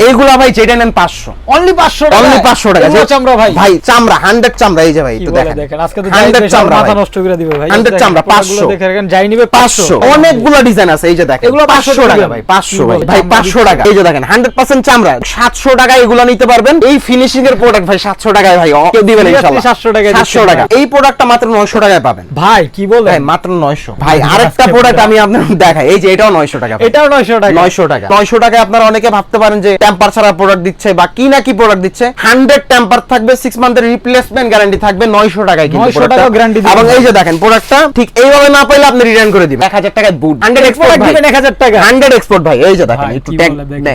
এইগুলা ভাই যেটা নেন পাঁচশো। অনলি 500 টাকা অনলি পাঁচশো টাকা যে- চামড়া ভাই। ভাই চামড়া হান্ড্রেড চামড়া এই যে ভাই একটু দেখেন। দেখেন আজকে তো হান্ড্রেড যাই চামড়া মাথা নষ্ট করে দিবে ভাই। 100 চামড়া, 500 দেখে রাখেন যাই নিবে পাঁচশো। 500 অনেকগুলো ডিজাইন আছে এই যে দেখেন এগুলো 500 পাঁচশো টাকা ভাই। পাঁচশো কি ভাই। ভাই চামড়া পাঁচশো দিচ্ছে। টাকা। এই যে দেখেন হান্ড্রেড পার্সেন্ট চামড়া। সাতশো টাকা এগুলো নিতে পারবেন। এই ফিনিশিং এর প্রোডাক্ট ভাই সাতশো টাকায় ভাই কেউ দিবেন ইনশাল্লাহ। 700 টাকায় টাকা। এই প্রোডাক্টটা মাত্র নয়শো টাকায় পাবেন। ভাই কি বলে ভাই মাত্র নয়শো। ভাই আরেকটা প্রোডাক্ট আমি আপনার দেখাই এই যে এটাও নয়শো টাকা এটাও 900 টাকা। নয়শো টাকা। নয়শো টাকায় আপনারা অনেকে ভাবতে পারেন যে টেম্পার ছাড়া প্রোডাক্ট দিচ্ছে বা কি না কি প্রোডাক্ট দিচ্ছে হান্ড্রেড টেম্পার থাকবে সিক্স মান্থের রিপ্লেসমেন্ট গ্যারান্টি থাকবে নয়শো টাকায় কিন্তু 900 প্রোডাক্টটা। টাকাও guarantee দিবেন। এবং এই যে দেখেন প্রোডাক্টটা ঠিক এইভাবে না পাইলে আপনি রিটার্ন করে দিবেন। এক হাজার টাকায় বুট হান্ড্রেড এক্সপোর্ট দিবেন 1000 টাকা। হান্ড্রেড এক্সপোর্ট ভাই। এই যে দেখেন একটু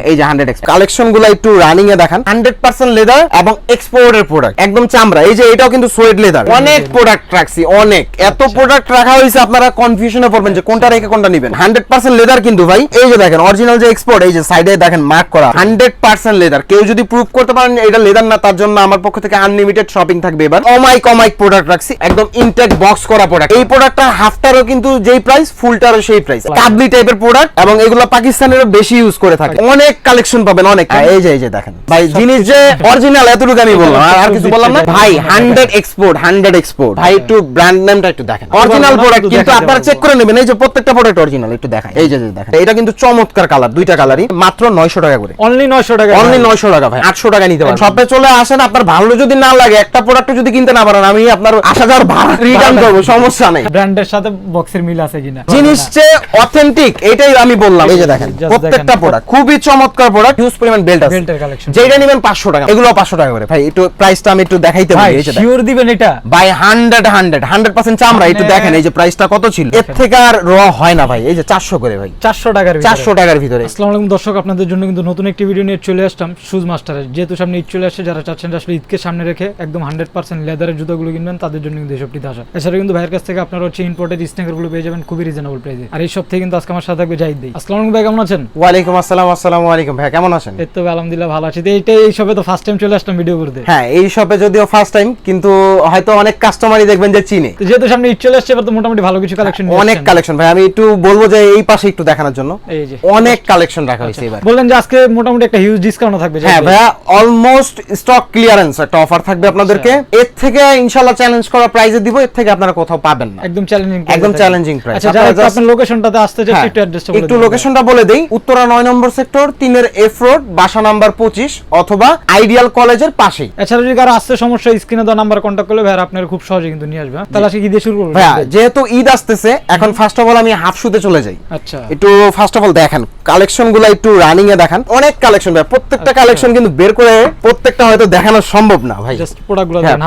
এই যে হান্ড্রেড এক্সপোর্ট কালেকশনগুলো একটু রানিং এ দেখান। হান্ড্রেড পার্সেন্ট লেদার এবং এক্সপোর্টের প্রোডাক্ট একদম চামড়া। এই যে এটাও কিন্তু সোয়েট লেদার অনেক প্রোডাক্ট রাখছি অনেক। এত প্রোডাক্ট রাখা হয়েছে আপনারা কনফিউশনে পড়বেন যে কোনটা রেখে কোনটা নেবেন। হান্ড্রেড পার্সেন্ট লেদার কিন্তু ভাই। এই যে দেখেন অরিজিনাল যে এক্সপোর্ট এই যে সাইডে দেখেন মার্ক করা। হান্ড্রেড পার্সেন্ট লেদার কেউ যদি প্রুভ করতে পারেন এটা লেদার না তার জন্য আমার পক্ষ থেকে আনলিমিটেড শপিং থাকবে এবার। অমাইক অমাইক প্রোডাক্ট রাখছি। একদম ইনটেক বক্স করা প্রোডাক্ট এই প্রোডাক্টটা হাফটারও কিন্তু যেই প্রাইস ফুলটারও সেই প্রাইস কাবলি টাইপের প্রোডাক্ট এবং এগুলো পাকিস্তানেরও বেশি ইউজ করে থাকে। অনেক কালেকশন পাবেন অনেক। এই যে এই যে দেখেন। ভাই জিনিস যে অরিজিনাল এতটুকু আমি বললাম। আর- আর কিছু বললাম না? ভাই হান্ড্রেড এক্সপোর্ট হান্ড্রেড এক্সপোর্ট ভাই একটু ব্র্যান্ড নেমটা একটু দেখেন। অরিজিনাল প্রোডাক্ট কিন্তু আপনারা চেক করে নেবেন। এই যে প্রত্যেকটা প্রোডাক্ট অরিজিনাল একটু দেখেন এই যে দেখেন। এটা কিন্তু চমৎকার কালার দুইটা কালারই মাত্র নয়শো টাকা করে। অনলি 900 টাকা অনলি নয়শো টাকা ভাই আটশো টাকা নিতে পারেন শপে চলে আসেন আপনার ভালো যদি না লাগে একটা প্রোডাক্ট যদি কিনতে না পারেন আমি আপনার আসা যাওয়ার ভাড়া রিটার্ন করব সমস্যা নেই। ব্র্যান্ডের সাথে বক্সের মিল আছে কিনা? জিনিস যে অথেন্টিক এটাই আমি বললাম। এই যে দেখেন প্রত্যেকটা প্রোডাক্ট খুবই চমৎকার প্রোডাক্ট হিউজ পরিমাণ বেল্ট আছে। বেল্টের কালেকশন যেটা নেবেন পাঁচশো টাকা। এগুলো পাঁচশো টাকা করে। ভাই একটু প্রাইসটা আমি একটু দেখাইতে ভাই পারি এই যে শিওর দিবেন এটা? By hundred hundred hundred percent চামড়া একটু মানে- দেখেন এই যে প্রাইসটা কত ছিল? এর থেকে আর র হয় না ভাই এই যে চারশো করে ভাই। 400 টাকার ভিতরে। চারশো টাকার ভিতরে। আসসালামু আলাইকুম দর্শক আপনাদের জন্য কিন্তু নতুন একটি ভিডিও নিয়ে চলে আসলাম শুজ মাস্টারের যেহেতু সামনে ঈদ চলে আসছে যারা চাচ্ছেন আসলে ঈদকে সামনে রেখে একদম হান্ড্রেড পার্সেন্ট লেদারের জুতোগুলো কিনবেন তাদের জন্য কিন্তু এই সবটিতে আসা। এছাড়া কিন্তু ভাইয়ের কাছ থেকে আপনারা হচ্ছে ইম্পোর্টেড স্নেকারগুলো পেয়ে যাবেন খুবই রিজনেবল প্রাইসে আর এই সব থেকে কিন্তু আজকে আমার সাথে থাকবে জাহিদ ভাই। আসসালামু ভাই কেমন আছেন? ওয়ালাইকুম আসসালাম আসসালামু আলাইকুম ভাই কেমন আছেন? এই তো আলহামদুলিল্লাহ ভালো আছি। তো এইটাই এই সবে তো ফার্স্ট টাইম চলে আসলাম ভিডিও করতে। হ্যাঁ এই শপে যদিও ফার্স্ট টাইম কিন্তু হয়তো অনেক কাস্টমারই দেখবেন যে চিনে। তো যেহেতু সামনে ঈদ চলে আসছে এবার তো মোটামুটি ভালো কিছু কালেকশন অনেক কালেকশন ভাই আমি একটু বলব যে এই পাশে একটু দেখানোর জন্য। এই যে। অনেক কালেকশন রাখা হয়েছে এবার। বললেন যে আজকে মোটামুটি একটা হিউজ ডিসকাউন্ট থাকবে হ্যাঁ ভাইয়া অলমোস্ট স্টক ক্লিয়ারেন্স একটা অফার থাকবে আপনাদেরকে। এর থেকে ইনশাআল্লাহ চ্যালেঞ্জ করা প্রাইজে দিব এর থেকে আপনারা কোথাও পাবেন না। একদম চ্যালেঞ্জিং একদম challenging price। আচ্ছা যারা আপনারা লোকেশনটাতে আসতে চাই হ্যাঁ, একটু অ্যাড্রেসটা বলে একটু লোকেশনটা বলে দেই। উত্তরা নয় নম্বর সেক্টর তিনের এফ রোড বাসা নাম্বার পঁচিশ অথবা আইডিয়াল কলেজের পাশেই। এছাড়া যদি কারও আসতে সমস্যা স্ক্রিনে দেওয়া নাম্বার কন্ট্যাক্ট করলে ভাই আপনারা খুব সহজে কিন্তু নিয়ে আসবে হ্যাঁ? তাহলে আজকে দিয়ে শুরু করব ভাইয়া যেহেতু ঈদ আসতেছে এখন ফার্স্ট অফ অল আমি হাফ শুতে চলে যাই। আচ্ছা। একটু ফার্স্ট অফ অল দেখেন কালেকশনগুলো একটু রানিং এ দেখেন। অনেক কালেকশন ভাই প্রত্যেকটা আচ্ছা। কালেকশন কিন্তু বের করে প্রত্যেকটা হয়তো দেখানো সম্ভব না ভাই জাস্ট প্রোডাক্টগুলো হ্যাঁ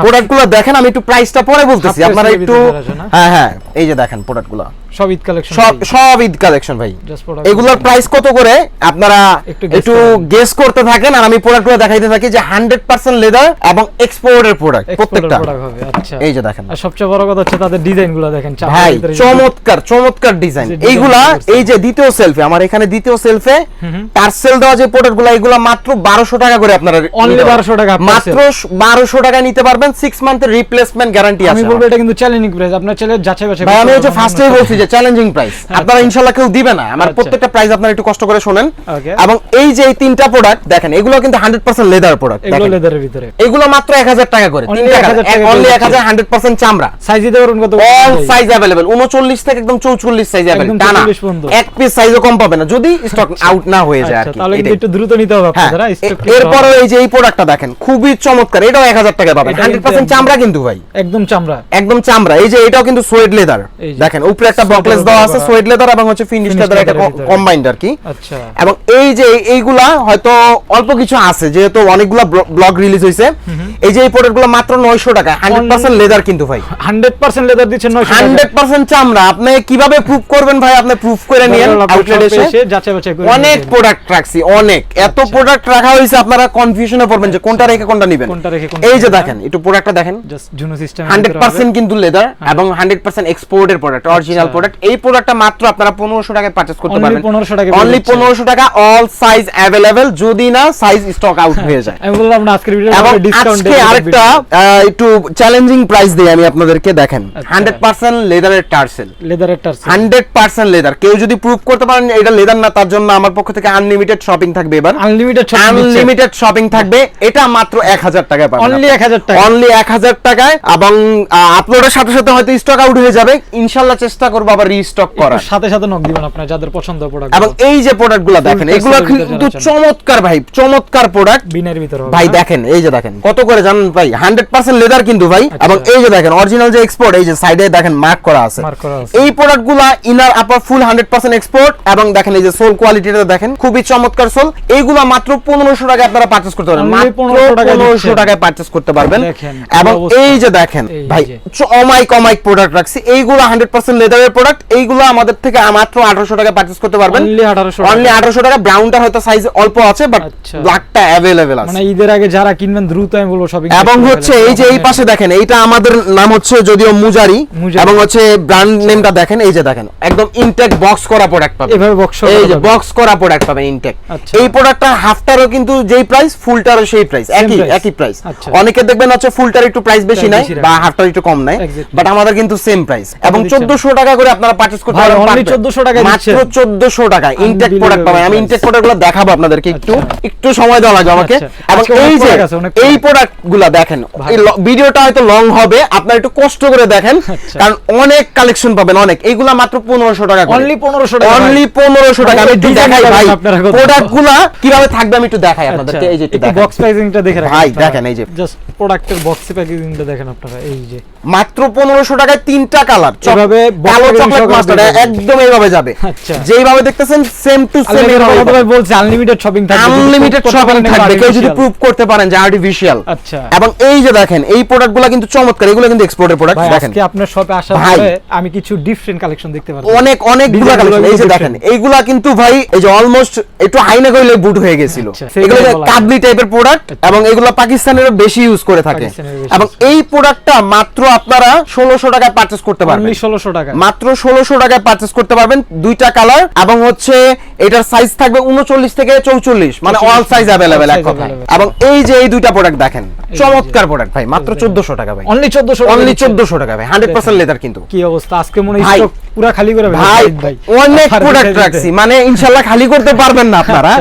দেখেন আমি একটু প্রাইসটা পরে বলতেছি আপনারা একটু? হ্যাঁ হ্যাঁ এই যে দেখেন প্রোডাক্টগুলো সব ঈদ কালেকশন সব সব ঈদ কালেকশন ভাই। এগুলোর প্রাইস কত করে? আপনারা একটু। গেস করতে থাকেন আর আমি প্রোডাক্টগুলো দেখাইতে থাকি যে হান্ড্রেড পার্সেন্ট লেদার এবং এক্সপোর্টের প্রোডাক্ট প্রত্যেকটা। আচ্ছা। এই যে দেখেন। আর সবচেয়ে বড় কথা হচ্ছে তাদের ডিজাইনগুলো দেখেন ভাই চমৎকার চমৎকার ডিজাইন এইগুলা এই যে দ্বিতীয় সেলফে আমার এখানে দ্বিতীয় সেলফে পার্সেল দেওয়া যে প্রোডাক্টগুলো এগুলো মাত্র বারোশো টাকা করে আপনারা 1200 টাকা মাত্র বারোশো টাকা নিতে পারবেন সিক্স মান্থের রিপ্লেসমেন্ট গ্যারান্টি আমি আছে বলব এটা কিন্তু চ্যালেঞ্জিং প্রাইস আপনার ছেলে যাচাই বাছাই ভাই আমি হচ্ছে ফার্স্টেই বলছি যে চ্যালেঞ্জিং প্রাইস আপনারা ইনশাল্লাহ কেউ দিবে না। আমার আচ্ছা। প্রত্যেকটা প্রাইস আপনারা একটু কষ্ট করে শোনেন। এবং এই যে এই তিনটা প্রোডাক্ট দেখেন এগুলো কিন্তু হান্ড্রেড পার্সেন্ট লেদার প্রোডাক্ট এগুলো লেদারের ভিতরে। এগুলো মাত্র এক হাজার টাকা করে। Only 1000 টাকা অনলি করে চামড়া। সাইজ দিতে কত অল সাইজ থেকে একদম চৌচল্লিশ সাইজ একদম টানা। এক পিস সাইজও কম পাবে না। যদি স্টক আউট না হয়ে যায় আর আচ্ছা কি তাহলে একটু দ্রুত নিতে হবে হ্যাঁ আপনারা। স্টক এরপরে এই যে এই প্রোডাক্টটা দেখেন খুবই চমৎকার। এটাও এক হাজার টাকা পাবেন। এটা হান্ড্রেড কিন্তু পার্সেন্ট একদম- চামড়া কিন্তু ভাই। একদম চামড়া। একদম চামড়া। এই যে এটাও কিন্তু সোয়েড লেদার দেখেন উপরে একটা Sweater দেওয়া আছে সোয়েড লেদার এবং হচ্ছে ফিনিশ লেদার ভিতরে। কম্বাইন্ড আর কি। আচ্ছা। এবং এই যে এইগুলা হয়তো অল্প কিছু আছে যেহেতু অনেকগুলা ব্লগ রিলিজ হয়েছে এই যে এই প্রোডাক্টগুলো মাত্র নয়শো টাকা হান্ড্রেড পার্সেন্ট লেদার কিন্তু ভাই। হান্ড্রেড পার্সেন্ট লেদার দিচ্ছেন নয়শো হান্ড্রেড পার্সেন্ট চামড়া। আপনি কীভাবে প্রুফ করবেন ভাই? আপনি প্রুফ করে নিয়েন আউটলেট এসে। যাচাই বাছাই করে অনেক প্রোডাক্ট রাখছি অনেক। এত প্রোডাক্ট রাখা হয়েছে আপনারা কনফিউশনে পড়বেন যে কোনটা রেখে কোনটা নেবেন। কোনটা রেখে কোনটা এই যে দেখেন একটু প্রোডাক্টটা দেখেন। জাস্ট জুনো সিস্টেম হান্ড্রেড পার্সেন্ট কিন্তু লেদার এবং হান্ড্রেড পার্সেন্ট এক্সপোর্টের প্রোডাক্ট অরিজিনাল প্রোডাক্ট প্রোডাক্ট এই প্রোডাক্টটা মাত্র আপনারা পনেরোশো টাকায় পারচেজ করতে পারবেন। 1500 টাকায় পেয়ে অনলি যাচ্ছেন। পনেরোশো টাকা অল সাইজ অ্যাভেলেবেল যদি না সাইজ স্টক আউট হয়ে যায়। আমি বললাম না আজকের ভিডিও এবং ডিসকাউন্ট আজকে আরেকটা একটু চ্যালেঞ্জিং প্রাইস দিই আমি আপনাদেরকে দেখেন। আচ্ছা। হান্ড্রেড পার্সেন্ট লেদারের টার্সেল লেদারের টার্স হান্ড্রেড পার্সেন্ট লেদার কেউ যদি প্রুভ করতে পারেন এটা লেদার না তার জন্য আমার পক্ষ থেকে আনলিমিটেড শপিং থাকবে এবার। আনলিমিটেড আনলিমিটেড শপিং থাকবে। এটা মাত্র এক হাজার টাকায় পাবেন Only 1000 টাকা। অনলি এক হাজার টাকায় এবং আপলোডের সাথে সাথে হয়তো স্টক আউট হয়ে যাবে। ইনশাল্লাহ চেষ্টা করব আবার রিস্টক করার। সাথে সাথে নক দিবেন আপনার যাদের পছন্দ প্রোডাক্ট এবং এই যে প্রোডাক্টগুলো দেখেন এগুলো কিন্তু চমৎকার ভাই চমৎকার প্রোডাক্ট বিনের ভিতরে ভাই? দেখেন এই যে দেখেন কত করে জানেন ভাই? হান্ড্রেড পার্সেন্ট লেদার কিন্তু ভাই। আচ্ছা। এবং এই যে দেখেন অরিজিনাল যে এক্সপোর্ট এই যে সাইডে দেখেন মার্ক করা আছে। করা। এই প্রোডাক্টগুলা inner upper full hundred percent export এবং দেখেন এই যে সোল কোয়ালিটিটা দেখেন খুবই চমৎকার সোল এইগুলা মাত্র পনেরোশো টাকায় আপনারা পার্চেস করতে পারবেন। মাত্র 1500 টাকায় পনেরোশো টাকায় পার্চেস করতে পারবেন। এবং এই যে দেখেন ভাই। অমাইক অমাইক প্রোডাক্ট রাখছি। এইগুলো হান্ড্রেড পার্সেন্ট লেদারের প্রোডাক্ট এইগুলো আমাদের থেকে মাত্র আঠারোশো টাকায় পার্চেস করতে পারবেন। Only 1800 অনলি আঠারোশো টাকা ব্রাউনটা হয়তো সাইজ অল্প আছে বাট। ব্ল্যাকটা অ্যাভেলেবেল আছে। মানে ঈদের আগে যারা কিনবেন দ্রুত আমি বলব শপিং এবং হচ্ছে এই যে এই পাশে দেখেন এইটা আমাদের নাম হচ্ছে যদিও মুজারি। এবং হচ্ছে ব্র্যান্ড নেমটা দেখেন এই যে দেখেন একদম ইনটেক বক্স করা প্রোডাক্ট পাবেন। এভাবে করা এই যে বক্স করা প্রোডাক্ট পাবেন ইনটেক আচ্ছা। এই প্রোডাক্টটা হাফটারও কিন্তু যেই প্রাইস ফুলটারও সেই প্রাইস একই একই প্রাইস আচ্ছা। অনেকে দেখবেন হচ্ছে ফুলটার একটু প্রাইস বেশি নাই বা হাফটার একটু কম নাই বাট আমাদের কিন্তু সেম প্রাইস এবং দিচ্ছেন? 1400 টাকা করে আপনারা পারচেজ করতে পারেন only 1400 টাকায় মাত্র 1400 টাকা ইনটেক প্রোডাক্ট পাবেন। আমি ইনটেক প্রোডাক্টগুলো দেখাবো আপনাদেরকে একটু। আচ্ছা। একটু সময় দেওয়া লাগবে আমাকে। আচ্ছা। এবং এই যে এই product। প্রোডাক্টগুলা দেখেন এই ভিডিওটা হয়তো লং হবে। আপনারা একটু কষ্ট করে দেখেন। আচ্ছা। কারণ অনেক কালেকশন পাবেন অনেক। এইগুলা মাত্র পনেরোশো টাকা Only 1500 টাকা, অনলি পনেরোশো টাকা। আমি একটু দেখাই ভাই। আপনারা কোথাও। প্রোডাক্টগুলা কীভাবে থাকবে আমি একটু দেখাই আপনাদেরকে। এই যে একটু বক্স প্যাকেজিংটা দেখে রাখেন। ভাই, দেখেন এই যে। জাস্ট প্রোডাক্টের বক্স প্যাকেজিংটা দেখেন আপনারা এই যে। মাত্র পনেরোশো টাকায় তিনটা কালার এভাবে কালো চকলেট মাস্টার একদম এইভাবে যাবে। আচ্ছা। যেইভাবে দেখতেছেন সেম টু সেম ভাই বলছে আনলিমিটেড শপিং থাকবে আনলিমিটেড শপিং থাকবে। কেউ যদি। প্রুভ করতে পারেন যে আর্টিফিশিয়াল আচ্ছা। এবং এই যে দেখেন এই প্রোডাক্টগুলো কিন্তু চমৎকার এগুলো কিন্তু এক্সপোর্টের প্রোডাক্ট দেখেন। আজকে আপনার শপে আসার পরে আমি কিছু ডিফারেন্ট কালেকশন দেখতে পারব। অনেক অনেকগুলা কালেকশন এই যে দেখেন। এইগুলা কিন্তু ভাই এই যে অলমোস্ট একটু হাইনা কইলে বুট হয়ে গেছিল। আচ্ছা, এগুলো কাবলি টাইপের প্রোডাক্ট। এবং এগুলো পাকিস্তানের বেশি ইউজ করে থাকে। এবং। এই প্রোডাক্টটা মাত্র আপনারা ষোলোশো টাকায় পারচেস করতে পারবেন। ষোলোশো 1600 টাকা মাত্র ষোলোশো টাকায় পারচেস করতে পারবেন দুইটা কালার এবং হচ্ছে এটার সাইজ থাকবে উনচল্লিশ থেকে চৌচল্লিশ মানে অল সাইজ অ্যাভেলেবেল এক কথা এবং এই যে এই দুইটা প্রোডাক্ট দেখেন চমৎকার প্রোডাক্ট ভাই মাত্র চোদ্দশো টাকা ভাই। অনলি চোদ্দশো অনলি চোদ্দশো টাকা ভাই হান্ড্রেড পার্সেন্ট লেদার কিন্তু। কি অবস্থা? আজকে মনে হয় পুরো খালি করে ভাই অনেক আচ্ছা, প্রোডাক্ট আচ্ছা, রাখছি। আচ্ছা। মানে ইনশাল্লাহ খালি করতে পারবেন না আপনারা।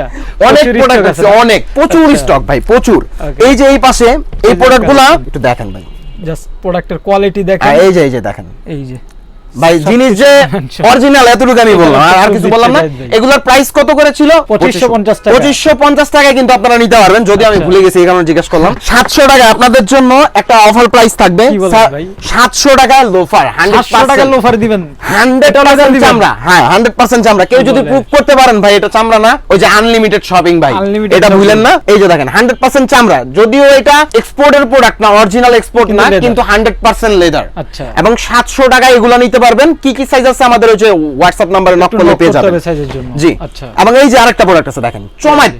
অনেক প্রোডাক্ট আছে অনেক প্রচুর স্টক ভাই প্রচুর। এই যে এই পাশে এই প্রোডাক্টগুলা একটু দেখেন ভাই। জাস্ট প্রোডাক্টের কোয়ালিটি দেখেন। হ্যাঁ, এই যে এই যে দেখেন। এই যে। ভাই জিনিস যে অরিজিনাল এতটুকু আমি বললাম। আর- কিছু বললাম না। এগুলোর প্রাইস কত করে ছিল? 2550 টাকা। 2550 টাকায় কিন্তু আপনারা নিতে পারবেন। যদি আমি আচ্ছা। ভুলে গেছি এই কারণে জিজ্ঞেস করলাম। 700 টাকা আপনাদের জন্য একটা অফার প্রাইস থাকবে। ভাই? 700 টাকা লোফার 700 টাকার লোফার দিবেন। 100% দিবেন? চামড়া। হ্যাঁ 100% চামড়া। কেউ যদি? প্রুভ করতে পারেন ভাই এটা চামড়া না। ওই যে আনলিমিটেড শপিং ভাই। এটা ভুলেন না। এই যে দেখেন 100% চামড়া। যদিও এটা এক্সপোর্টের প্রোডাক্ট না অরিজিনাল এক্সপোর্ট না কিন্তু 100% লেদার আচ্ছা। এবং 700 টাকায় এগুলো নিতে পারবেন। কি কি সাইজ আছে আমাদের ওই যে হোয়াটসঅ্যাপ নম্বরে নক করলে পেয়ে যাবেন। এর। জি। আচ্ছা। এবং এই যে আরেকটা প্রোডাক্ট আছে দেখেন। চমৎ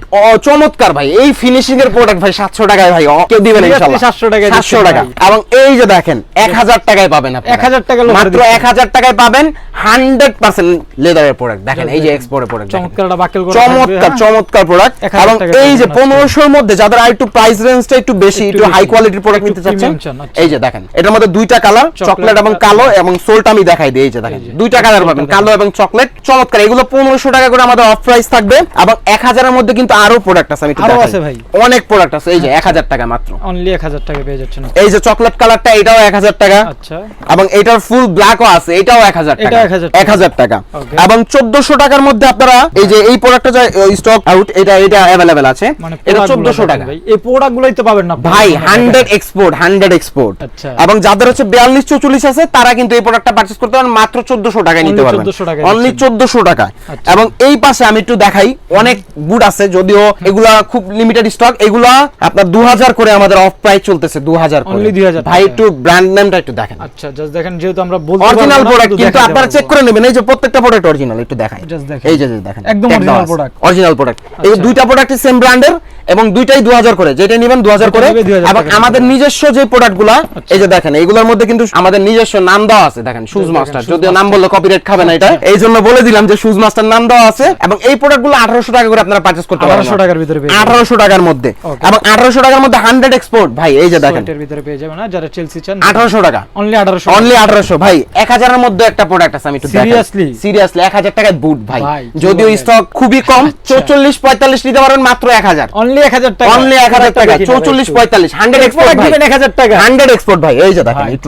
চমৎকার ভাই। এই ফিনিশিং এর প্রোডাক্ট ভাই 700 টাকায় ভাই। কেউ দিবেন ইনশাআল্লাহ 700 টাকায় 700 টাকা। এবং এই যে দেখেন 1000 টাকায় পাবেন আপনারা। 1000 টাকা মাত্র 1000 টাকায় পাবেন 100% লেদারের প্রোডাক্ট দেখেন এই যে এক্সপোর্টের প্রোডাক্ট চমৎকার বাকেল করা চমৎকার হ্যাঁ? চমৎকার প্রোডাক্ট এবং এই যে পাবেন, পনেরোশোর মধ্যে যাদের আর একটু প্রাইস রেঞ্জটা একটু বেশি একটু হাই কোয়ালিটির প্রোডাক্ট নিতে চাচ্ছেন আচ্ছা। এই যে দেখেন এটার মধ্যে দুইটা কালার চকলেট এবং কালো এবং সোলটা আমি দেখাই দিই এই যে দেখেন দুইটা কালার পাবেন কালো এবং চকলেট। চমৎকার এগুলো পনেরোশো টাকা করে আমাদের অফ প্রাইস থাকবে এবং এক হাজারের মধ্যে কিন্তু আরও প্রোডাক্ট আছে আমি আরও আছে ভাই। অনেক প্রোডাক্ট আছে এই যে এক হাজার টাকা মাত্র। অনলি 1000 টাকা পেয়ে যাচ্ছেন এই যে চকলেট কালারটা এটাও এক হাজার টাকা। আচ্ছা। এবং এটার ফুল ব্ল্যাকও আছে এটাও এক হাজার টাকা। এটাও 1000 টাকা। এক হাজার টাকা। এবং চোদ্দশো টাকার মধ্যে আপনারা এই যে এই প্রোডাক্টটা যে স্টক আউট এটা এটা অ্যাভেলেবেল আছে। মানে এটা চোদ্দশো টাকা। এই প্রোডাক্ট গুলোই তো পাবেন না ভাই হান্ড্রেড এক্সপোর্ট হান্ড্রেড এক্সপোর্ট। এবং যাদের হচ্ছে বিয়াল্লিশ চৌচল্লিশ আছে তারা কিন্তু এই প্রোডাক্টটা পারচেস করতে পারেন মাত্র চোদ্দশো টাকায় নিতে পারবেন। অনলি চোদ্দশো টাকা আচ্ছা। এবং এই পাশে আমি একটু দেখাই অনেক বুট আছে যদিও এগুলা খুব লিমিটেড স্টক এগুলা আপনার দু হাজার করে আমাদের অফ প্রাইস চলতেছে দু হাজার Only 2000 ভাই একটু ব্র্যান্ড নেমটা একটু দেখেন। আচ্ছা জাস্ট দেখেন যেহেতু আমরা বলতে অরিজিনাল প্রোডাক্ট কিন্তু আপনারা চেক করে নেবেন এই যে প্রত্যেকটা প্রোডাক্ট অরিজিনাল একটু দেখাই। এই যে দেখেন একদম original product। অরিজিনাল প্রোডাক্ট এই আচ্ছা। দুইটা প্রোডাক্ট সেম ব্র্যান্ডের এবং দুইটাই দু হাজার করে। যেটা নিবেন দু হাজার করে। এবং আমাদের নিজস্ব যে প্রোডাক্টগুলা এই যে দেখেন এইগুলোর মধ্যে কিন্তু আমাদের নিজস্ব নাম দেওয়া আছে দেখেন শুজ দেখেন, মাস্টার যদিও নাম বললে কপিরাইট খাবে না এটা। এই জন্য বলে দিলাম যে শুজ মাস্টার নাম দেওয়া আছে এবং এই প্রোডাক্টগুলো আঠারোশো টাকা করে আপনারা পারচেস করতে পারবেন 1800 টাকার ভিতরে পেয়ে যাবেন। আঠারোশো টাকার মধ্যে। এবং আঠারোশো টাকার মধ্যে হান্ড্রেড এক্সপোর্ট ভাই এই যে দেখেন। সোয়েটের ভিতরে পেয়ে যাবেন না যারা চেলসি চান আঠারোশো টাকা। অনলি 1800 অনলি আঠারোশো। ভাই এক হাজারের মধ্যে একটা প্রোডাক্ট আছে আমি একটু? সিরিয়াসলি এক হাজার টাকায় বুট ভাই। যদিও স্টক খুবই কম আচ্ছা। চৌচল্লিশ পঁয়তাল্লিশ নিতে পারবেন মাত্র এক হাজার। অনলি 1000 টাকা। অনলি এক হাজার টাকা কিনা চৌচল্লিশ একটু। পঁয়তাল্লিশ হান্ড্রেড এক্সপোর্ট Export ভাই। দিবেন 1000 টাকা। হান্ড্রেড এক্সপোর্ট ভাই এই যে দেখেন একটু।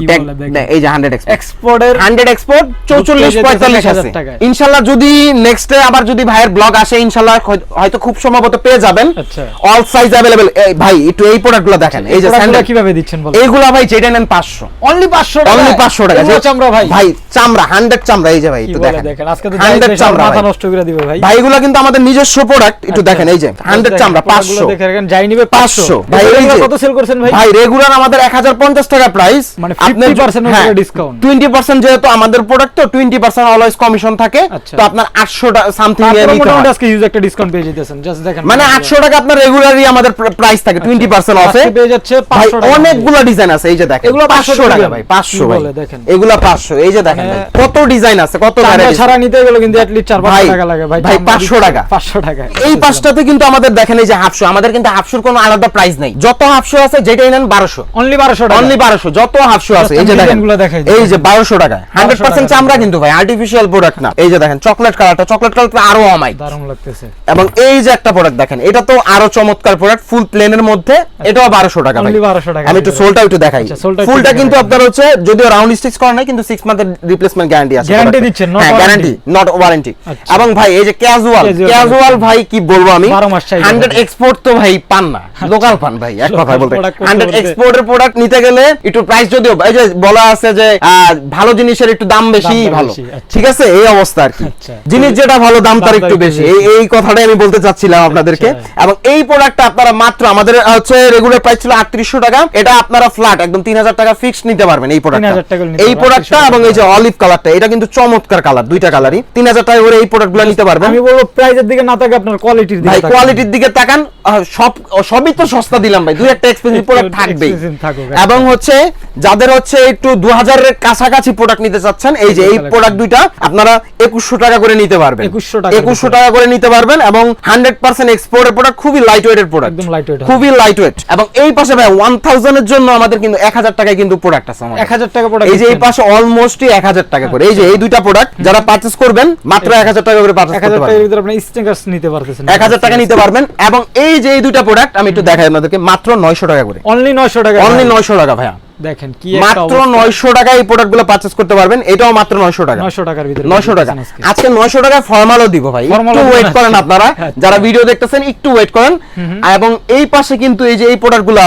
এই যে হান্ড্রেড এক্সপোর্ট এক্সপোর্টের হান্ড্রেড এক্সপোর্ট চৌচল্লিশ পঁয়তাল্লিশ আছে। ইনশাল্লাহ যদি নেক্সট আবার যদি ভাইয়ের ব্লগ আসে ইনশাল্লাহ হয়তো খুব সম্ভবত পেয়ে যাবেন। আচ্ছা। অল সাইজ অ্যাভেলেবেল ভাই একটু এই প্রোডাক্টগুলো দেখেন। এই যে স্যান্ডেল কীভাবে দিচ্ছেন বলো এইগুলা ভাই যেটা নেন পাঁচশো। অনলি 500 টাকা অনলি পাঁচশো টাকা এগুলো চামড়া ভাই। ভাই চামড়া হান্ড্রেড চামড়া। এই যে ভাই একটু দেখেন। দেখেন? আজকে তো হান্ড্রেড যাই চামড়া মাথা নষ্ট করে দিবে ভাই। ভাই এগুলা কিন্তু আমাদের নিজস্ব প্রোডাক্ট একটু আচ্ছা। দেখেন এই যে হান্ড্রেড দেখেন, চামড়া প্রোডাক্টগুলো পাঁচশো। দেখে রাখেন, যাই নিবে 500 500 ভাই এই যে- কত সেল করছেন ভাই? ভাই রেগুলার আমাদের এক হাজার পঞ্চাশ টাকা প্রাইস মানে 50% উপরে discount। টোয়েন্টি পার্সেন্ট যেহেতু আমাদের প্রোডাক্ট তো টোয়েন্টি পার্সেন্ট অলওয়েজ কমিশন থাকে আচ্ছা। তো আপনার আটশো সামথিং তারপরে মোটামুটি আজকে হিউজ একটা ডিসকাউন্ট পেয়ে যেতেছেন জাস্ট দেখেন। মানে আটশো টাকা আপনার আমাদের প্রাইস থাকে টোয়েন্টি পার্সেন্ট অফে পেয়ে যাচ্ছে 500 টাকা। অনেকগুলো ডিজাইন আছে এই যে দেখেন এগুলো 500 পাঁচশো টাকা ভাই পাঁচশো কি ভাই। দেখেন। এগুলা পাঁচশো এই যে দেখেন মানে- কত ডিজাইন আছে কত ভ্যারাইটি ছাড়া নিতে গেলে কিন্তু 4 ভাই, টাকা লাগে ভাই ভাই, চামড়া 500 টাকা। 500 টাকা এই পাঁচটাতে কিন্তু আমাদের দেখেন এই যে হাফশো আমাদের কিন্তু হাফশোর কোনো আলাদা প্রাইস নেই। যত হাফশো আছে যেটাই নেন বারোশো। অনলি 1200 টাকা। অনলি বারোশো যত হাফশো আছে এই যে দেখেন। এই যে বারোশো টাকা হান্ড্রেড পার্সেন্ট টাকা চামড়া কিন্তু ভাই আর্টিফিশিয়াল প্রোডাক্ট না। এই যে দেখেন চকলেট কালারটা চকলেট কালারটা আরও অমাই দারুণ লাগতেছে। এবং এই যে একটা প্রোডাক্ট দেখেন এটা তো আরও চমৎকার প্রোডাক্ট ফুল প্লেনের মধ্যে এটাও টাকা ভাই। 1200 টাকা আমি একটু সোলটা একটু দেখাই। আচ্ছা, ফুলটা কিন্তু আপনার হচ্ছে যদিও রাউন্ড স্টিচ করা নাই কিন্তু সিক্স মান্থের রিপ্লেসমেন্ট গ্যারান্টি আছে product-এ। দিচ্ছেন, হ্যাঁ গ্যারান্টি নট ওয়ারেন্টি আচ্ছা। এবং ভাই এই যে ক্যাজুয়াল ক্যাজুয়াল ভাই কি বলব আমি? বারো মাস চাই। হান্ড্রেড ভাই। এক্সপোর্ট তো ভাই পান না। লোকাল পান ভাই এক কথা বলতে। বলতে। এক্সপোর্টের প্রোডাক্ট নিতে গেলে একটু প্রাইস যদিও এই যে বলা আছে যে ভালো জিনিসের একটু দাম বেশি ভালো। আচ্ছা। ঠিক আছে? এই অবস্থা আর কি। আচ্ছা। জিনিস যেটা ভালো দাম তার একটু বেশি। এই এই কথাটাই আমি বলতে চাচ্ছিলাম আপনাদেরকে। আচ্ছা। এবং এই প্রোডাক্টটা আপনারা মাত্র আমাদের হচ্ছে রেগুলার প্রাইস ছিল আটত্রিশশো টাকা। এটা আপনারা ফ্ল্যাট একদম তিন হাজার টাকা ফিক্স নিতে পারবেন এই 3000 প্রোডাক্টটা এই প্রোডাক্টটা এবং এই যে অলিভ কালারটা এটা কিন্তু চমৎকার কালার দুইটা কালারই তিন হাজার টাকা করে এই প্রোডাক্টগুলো নিতে পারবেন আমি বলব প্রাইজের দিকে না থাকে আপনার কোয়ালিটির দিকে কোয়ালিটির দিকে তাকান আহ, সব সবই তো সস্তা দিলাম ভাই দুই একটা এক্সপেন্সিভ প্রোডাক্ট থাকবেই। এবং হচ্ছে যাদের হচ্ছে একটু দু হাজারের কাছাকাছি প্রোডাক্ট নিতে চাচ্ছেন এই যে এই প্রোডাক্ট দুইটা আপনারা একুশশো টাকা করে নিতে পারবেন। 2100 একুশশো টাকা করে নিতে পারবেন এবং হান্ড্রেড পার্সেন্ট এক্সপোর্টের প্রোডাক্ট খুবই লাইট ওয়েটের প্রোডাক্ট একদম হবে। খুবই লাইট ওয়েট এবং এই পাশে ভাই ওয়ান থাউজেন্ডের জন্য আমাদের কিন্তু এক হাজার টাকায় কিন্তু প্রোডাক্ট আছে আমাদের। 1000 টাকা প্রোডাক্ট এই যে এই পাশে অলমোস্টই এক হাজার টাকা করে। এই যে এই দুইটা প্রোডাক্ট যারা পারচেস করবেন মাত্র এক হাজার টাকা করে 1000 করতে টাকার পারবেন। আপনি স্টিকারস নিতে পারতেছেন। এক হাজার টাকা নিতে পারবেন। এবং এই যে এই দুইটা প্রোডাক্ট আমি একটু দেখাই আপনাদেরকে মাত্র নয়শো টাকা করে। অনলি 900 টাকা অনলি নয়শো টাকা ভাইয়া। দেখেন কি মাত্র অবস্থা। নয়শো টাকা এই প্রোডাক্টগুলো পারচেস করতে পারবেন। এটাও মাত্র নয়শো টাকা। 900 টাকার ভিতরে নয়শো টাকা। আজকে। আজকে নয়শো টাকায় ফর্মালও দিব ভাই। একটু ওয়েট করেন আপনারা। আচ্ছা। যারা ভিডিও দেখতেছেন একটু ওয়েট করেন। এবং এই পাশে কিন্তু এই যে এই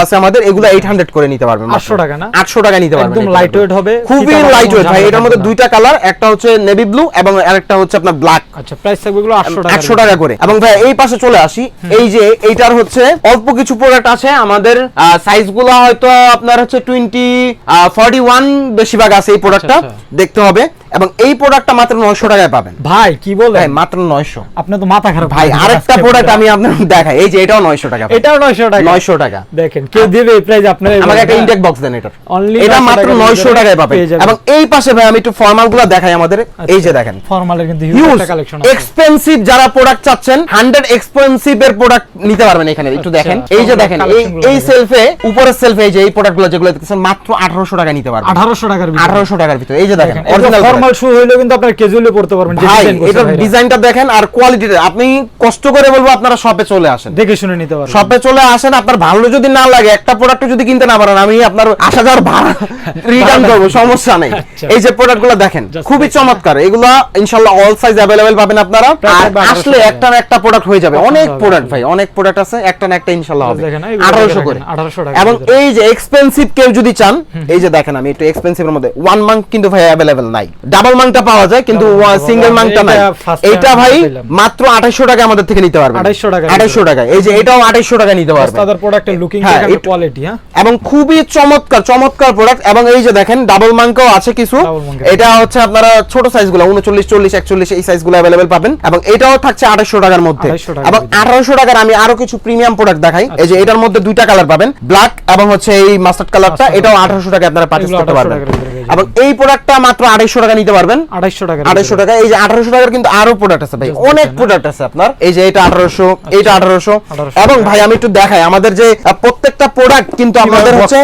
আছে আমাদের এগুলো এইট হান্ড্রেড করে নিতে পারবেন 800 টাকা না? আটশো টাকা নিতে পারবেন একদম lightweight গুলো। হবে, খুবই লাইট ওয়েট ভাই। এটার মধ্যে দুইটা কালার একটা হচ্ছে নেভি ব্লু এবং আরেকটা হচ্ছে আপনার ব্ল্যাক আচ্ছা প্রাইস থাকবে এগুলো 800 টাকা করে। এবং ভাই এই পাশে চলে আসি। এই যে এইটার হচ্ছে অল্প কিছু প্রোডাক্ট আছে আমাদের সাইজগুলো হয়তো আপনার হচ্ছে টোয়েন্টি ফর্টি ওয়ান বেশিরভাগ আছে এই প্রোডাক্টটা আচ্ছা। দেখতে হবে এবং এই প্রোডাক্টটা মাত্র নয়শো টাকায় পাবেন। ভাই কি বলেন? ভাই মাত্র নয়শো। আপনি তো মাথা খারাপ ভাই আরেকটা প্রোডাক্ট আমি আপনার দেখাই। এই যে এটাও নয়শো টাকা এটাও 900 টাকা? নয়শো টাকা। দেখেন কেউ দিবে এই প্রাইস আপনার আমাকে একটা ইনটেক বক্স দেন এটার। Only এটা মাত্র টাকার নয়শো ভিতরে টাকায় পাবেন। এবং এই পাশে ভাই আমি একটু ফর্মালগুলো দেখাই আমাদের। এই যে দেখেন। ফর্মালের কিন্তু হিউজ একটা কালেকশন আছে। এক্সপেন্সিভ যারা প্রোডাক্ট চাচ্ছেন হান্ড্রেড এক্সপেন্সিভ এর প্রোডাক্ট নিতে পারবেন এখানে। একটু আচ্ছা, দেখেন। এই যে দেখেন এই এই সেলফে উপরের সেলফে এই যে এই প্রোডাক্টগুলো যেগুলো দেখতেছেন মাত্র আঠারোশো টাকা নিতে পারবেন। 1800 টাকার ভিতরে। আঠারোশো টাকার ভিতরে। এই যে দেখেন অরিজিনাল ফর্মাল শু হইলেও কিন্তু আপনার ক্যাজুয়ালি পড়তে পারবেন ভাই ভাইরা। ডিজাইনটা দেখেন আর কোয়ালিটিটা আপনি কষ্ট করে বলব আপনারা শপে চলে আসেন। দেখে শুনে নিতে পারবেন। শপে চলে আসেন আপনার ভালো যদি না লাগে একটা প্রোডাক্ট যদি কিনতে না পারেন আমি আপনার আসা যাওয়ার ভাড়া রিটার্ন করব সমস্যা নেই। আচ্ছা। এই যে প্রোডাক্টগুলো দেখেন খুবই চমৎকার। এগুলো ইনশাল্লাহ অল সাইজ অ্যাভেলেবেল পাবেন আপনারা। 1800 আসলে একটা না একটা প্রোডাক্ট হয়ে যাবে। অনেক প্রোডাক্ট ভাই অনেক প্রোডাক্ট আছে একটা না একটা ইনশাল্লাহ হবে। দেখেন, এইগুলো আঠারোশো দেখে করে। 1800 টাকার এবং এই যে এক্সপেন্সিভ কেউ যদি চান এই যে দেখেন আমি একটু এক্সপেন্সিভ এর মধ্যে ওয়ান মান্থ কিন্তু ভাই অ্যাভেলেবেল নাই। ডাবল মাংটা পাওয়া যায় কিন্তু Double মাংটা সিঙ্গেল পাওয়া মাংটা যায়। নাই এটা first এইটা time ভাই পেলাম। মাত্র 2800 টাকা আমাদের থেকে নিতে পারবেন 2800 টাকা 2800 টাকা এই যে এটাও 2800 টাকা নিতে পারবেন তাদের প্রোডাক্টের লুকিং হ্যাঁ, দেখেন it- কোয়ালিটি হ্যাঁ এবং খুবই চমৎকার চমৎকার প্রোডাক্ট এবং এই যে দেখেন ডাবল মাঙ্কাও আছে কিছু Double মাঙ্কা। এটা হচ্ছে আপনারা ছোট সাইজগুলো 39 40 41 এই সাইজগুলো अवेलेबल পাবেন এবং এটাও থাকছে 2800 টাকার মধ্যে 2800 টাকার এবং ভিতরে। 1800 টাকার আমি আরো কিছু প্রিমিয়াম প্রোডাক্ট দেখাই এই যে এটার মধ্যে দুইটা কালার পাবেন ব্ল্যাক এবং হচ্ছে এই মাস্টার্ড কালারটা Mustard এটাও colour। 1800 টাকা আপনারা পারচেজ এগুলো করতে 1800 পারবেন টাকার ভিতরে পেয়ে যাবেন। এবং এই প্রোডাক্টটা মাত্র 250 টাকা নিতে পারবেন। 2800 টাকা 2800 টাকা। এই যে 1800 টাকার কিন্তু আরও প্রোডাক্ট আছে ভাই। অনেক প্রোডাক্ট আছে আপনার। এই যে এটা 1800 এইটা 1800 1800 এবং ভাই আমি একটু দেখাই আমাদের যে প্রত্যেকটা প্রোডাক্ট কিন্তু আমাদের হচ্ছে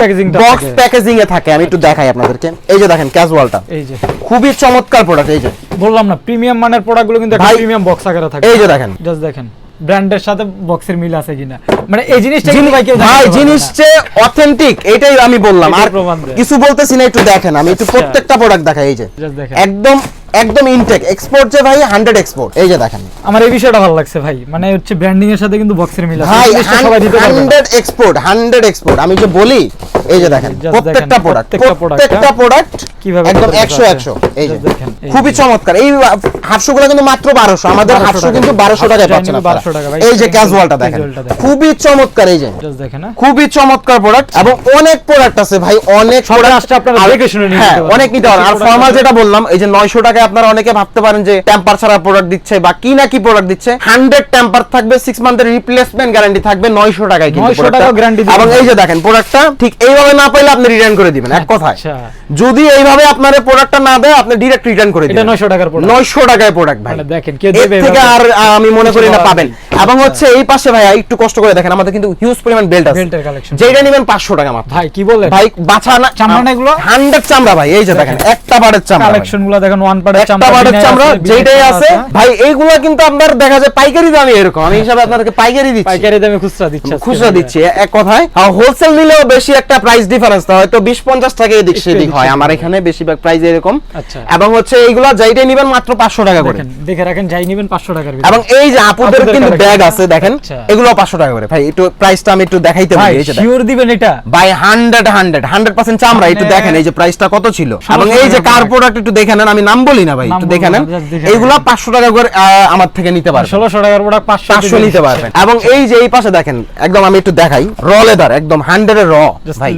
বক্স প্যাকেজিং এ থাকে। আমি একটু দেখাই আপনাদেরকে। এই যে দেখেন ক্যাজুয়ালটা এই যে। খুবই চমৎকার প্রোডাক্ট এই যে। বললাম না প্রিমিয়াম মানের প্রোডাক্টগুলো কিন্তু একটা প্রিমিয়াম বক্স আকারে থাকে। এই যে দেখেন। জাস্ট দেখেন। ব্র্যান্ডের সাথে বক্সের মিল আছে কিনা? মানে এই জিনিসটা কিন্তু ভাই কেউ ভাই দেখাতে পারবে জিনিস যে অথেন্টিক এটাই আমি বললাম। আর কিছু বলতেছি না একটু দেখেন। আমি একটু আচ্ছা। প্রত্যেকটা প্রোডাক্ট দেখাই এই যে। একদম একদম ইনটেক এক্সপোর্ট যে ভাই 100 এক্সপোর্ট এই যে দেখেন। আমার এই বিষয়টা ভালো লাগছে ভাই। মানে হচ্ছে ব্র্যান্ডিং এর সাথে কিন্তু বক্সের মিল আছে। ভাই এই জিনিসটা সবাই দিতে পারবে না। হান্ড্রেড এক্সপোর্ট হান্ড্রেড এক্সপোর্ট আমি যে বলি এই যে দেখেন প্রত্যেকটা প্রোডাক্ট প্রত্যেকটা প্রত্যেকটা হ্যাঁ? প্রোডাক্ট কীভাবে একদম করে একশো আছে। একশো। এই যে দেখেন, খুবই চমৎকার। এই হাফশো গুলো কিন্তু মাত্র বারোশো। আমাদের 1200 হাফশো কিন্তু বারোশো টাকায় হাফশো পাচ্ছেন চাইনিজ 1200 টাকা ভাই। এই যে ক্যাজুয়ালটা দেখেন। খুবই চমৎকার এই যে। জাস্ট দেখেন খুবই চমৎকার প্রোডাক্ট এবং অনেক প্রোডাক্ট আছে ভাই অনেক product- আসছে আপনারা দেখে শুনে হ্যাঁ নিতে পারবেন। অনেক নিতে পারেন আর ফর্মাল যেটা বললাম এই যে নয়শো টাকায় আপনারা অনেকে ভাবতে পারেন যে টেম্পার ছাড়া প্রোডাক্ট দিচ্ছে বা কি না কি প্রোডাক্ট দিচ্ছে হান্ড্রেড টেম্পার থাকবে সিক্স মান্থের রিপ্লেসমেন্ট গ্যারান্টি থাকবে নয়শো টাকায় কিন্তু 900 product টা। টাকাও guarantee দিবেন। এবং এই যে দেখেন প্রোডাক্টটা ঠিক এইভাবে না পাইলে আপনি রিটার্ন করে দিবেন এক কথায় আচ্ছা। যদি এইভাবে আপনার প্রোডাক্টটা না দেয় আপনি ডিরেক্ট রিটার্ন করে দিবেন 900 টাকার। নয়শো টাকায় প্রোডাক্ট ভাই মানে দেখেন, কে দেবে থেকে আর আমি মনে করি না পাবেন এবং। হচ্ছে এই পাশে ভাই একটু কষ্ট করে দেখেন আমাদের কিন্তু হিউজ পরিমাণ বেল্ট আছে এর collection। যেটা নেবেন পাঁচশো টাকা মাত্র ভাই কি বলেন ভাই বাছা না চামড়া না এগুলো? হান্ড্রেড চামড়া ভাই এই যে দেখেন একটা বারের চামড়া ভাই। কালেকশনগুলো দেখেন ওয়ান একটা চামড়া বারের বিনায় চামড়া যেটাই আছে? ভাই এইগুলো কিন্তু আপনার দেখা যায় পাইকারি দামে এরকম আমি হিসাবে আপনাদেরকে পাইকারি দিচ্ছি পাইকারি দামে খুচরা দিচ্ছে খুচরা দিচ্ছি এক কথায় আর হোলসেল নিলেও বেশি একটা প্রাইস ডিফারেন্স হয়তো বিশ পঞ্চাশ টাকা এদিক সেদিক হয় আমার। এখানে বেশিরভাগ প্রাইস এরকম আচ্ছা। এবং হচ্ছে এইগুলো যেইটাই নিবেন মাত্র পাঁচশো টাকা করে দেখেন দেখে রাখেন যাই নেবেন 500 টাকার এবং এই যে আপুদের কিন্তু। ব্যাগ আছে দেখেন। আচ্ছা। এগুলো পাঁচশো টাকা করে। ভাই একটু প্রাইসটা আমি একটু দেখাইতে পারি এই যে শিওর দিবেন এটা? By hundred hundred hundred percent চামড়া একটু মানে- দেখেন এই যে প্রাইসটা কত ছিল? এবং এই যে কার প্রোডাক্ট একটু দেখে নেন আমি নাম বলি না ভাই একটু দেখে নেন। এইগুলো পাঁচশো টাকা করে আমার থেকে নিতে পারবেন। 1600 টাকার প্রোডাক্ট 500 পাঁচশো নিতে পারবেন। এবং এই যে এই পাশে দেখেন একদম আমি একটু দেখাই র লেদার একদম হান্ড্রেড এর র ভাই।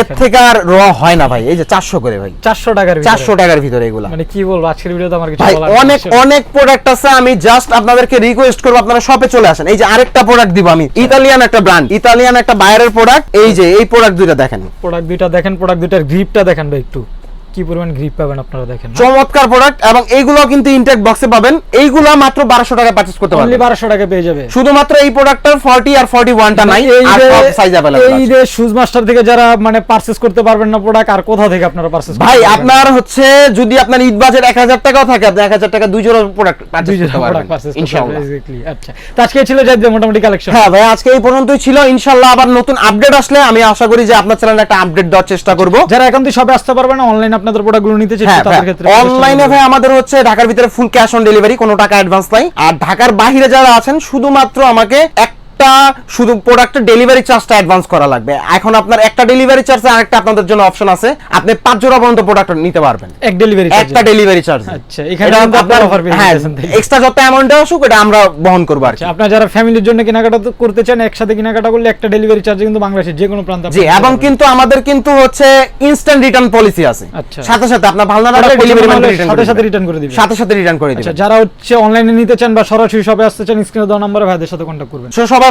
এর থেকে আর র হয় না ভাই এই যে চারশো করে ভাই। 400 টাকার ভিতরে। চারশো টাকার ভিতরে এগুলা। মানে কি বলব আজকের ভিডিওতে আমার কিছু বলার অনেক অনেক প্রোডাক্ট আছে আমি জাস্ট আপনাদেরকে রিকোয়েস্ট করব আপনারা শপে চলে আসেন। এই যে আরেকটা প্রোডাক্ট দিব আমি। ইতালিয়ান একটা ব্র্যান্ড ইতালিয়ান একটা বাইরের প্রোডাক্ট এই যে, এই প্রোডাক্ট দুইটা দেখেন। প্রোডাক্ট দুইটা দেখেন প্রোডাক্ট দুইটার গ্রিপটা দেখেন ভাই একটু। কি পরিমাণ গ্রিপ পাবেন আপনারা দেখেন চমৎকার প্রোডাক্ট এবং এইগুলো কিন্তু ইনটেক বক্সে পাবেন। এইগুলো মাত্র বারোশো টাকা পারচেস করতে পারবেন। 1200 টাকা পেয়ে যাবে। শুধুমাত্র এই প্রোডাক্টটার ফর্টি আর ফর্টি ওয়ানটা নাই আর সব সাইজ অ্যাভেলেবল এই যে শুজ মাস্টার থেকে যারা মানে পারচেজ করতে পারবেন না প্রোডাক্ট আর কোথা থেকে আপনারা পারচেজ ভাই আপনার হচ্ছে যদি আপনার ঈদ বাজেট এক হাজার টাকাও থাকে আপনি এক হাজার টাকা দুই জোড়া প্রোডাক্ট পারচেস করতে পারবেন। ইনশাআল্লাহ। আচ্ছা। তো আজকে ছিল যাই মোটামুটি কালেকশন হ্যাঁ ভাই আজকে এই পর্যন্তই ছিল। ইনশাআল্লাহ আবার নতুন আপডেট আসলে আমি আশা করি যে আপনার চ্যানেলে একটা আপডেট দেওয়ার চেষ্টা করব। যারা এখন থেকে সবে আসতে পারবে না অনলাইন আপনাদের প্রোডাক্টগুলো নিতে চাইছে হ্যাঁ তাদের ক্ষেত্রে অনলাইনে ভাই আমাদের হচ্ছে ঢাকার ভিতরে ফুল ক্যাশ অন ডেলিভারি কোনো টাকা অ্যাডভান্স নাই। আর ঢাকার বাইরে যারা আছেন শুধুমাত্র আমাকে একটা শুধু প্রোডাক্টের ডেলিভারি চার্জটা অ্যাডভান্স করা লাগবে। এখন আপনার একটা ডেলিভারি চার্জ আরেকটা আপনাদের জন্য অপশন আছে। আপনি পাঁচ জোড়া পর্যন্ত প্রোডাক্ট নিতে পারবেন। এক ডেলিভারি একটা ডেলিভারি চার্জ আচ্ছা, এখানে আপনার হ্যাঁ। এক্সট্রা যত অ্যামাউন্ট আসুক এটা আমরা বহন করব আর আচ্ছা আপনারা যারা ফ্যামিলির জন্য কেনাকাটা করতে চান একসাথে কেনাকাটা করলে একটা ডেলিভারি চার্জ কিন্তু বাংলাদেশের যে কোনো প্রান্তে জি এবং কিন্তু আমাদের কিন্তু হচ্ছে ইনস্ট্যান্ট রিটার্ন পলিসি আছে। আচ্ছা। সাথে সাথে আপনার ভালো না লাগলে সাথে সাথে রিটার্ন করে দিবেন সাথে সাথে রিটার্ন করে আচ্ছা দিবেন যারা হচ্ছে অনলাইনে নিতে চান বা সরাসরি শপে আসতে চান স্ক্রিনে দেওয়া নম্বরে ভাইদের সাথে কন্ট্যাক্ট করবেন। সবাই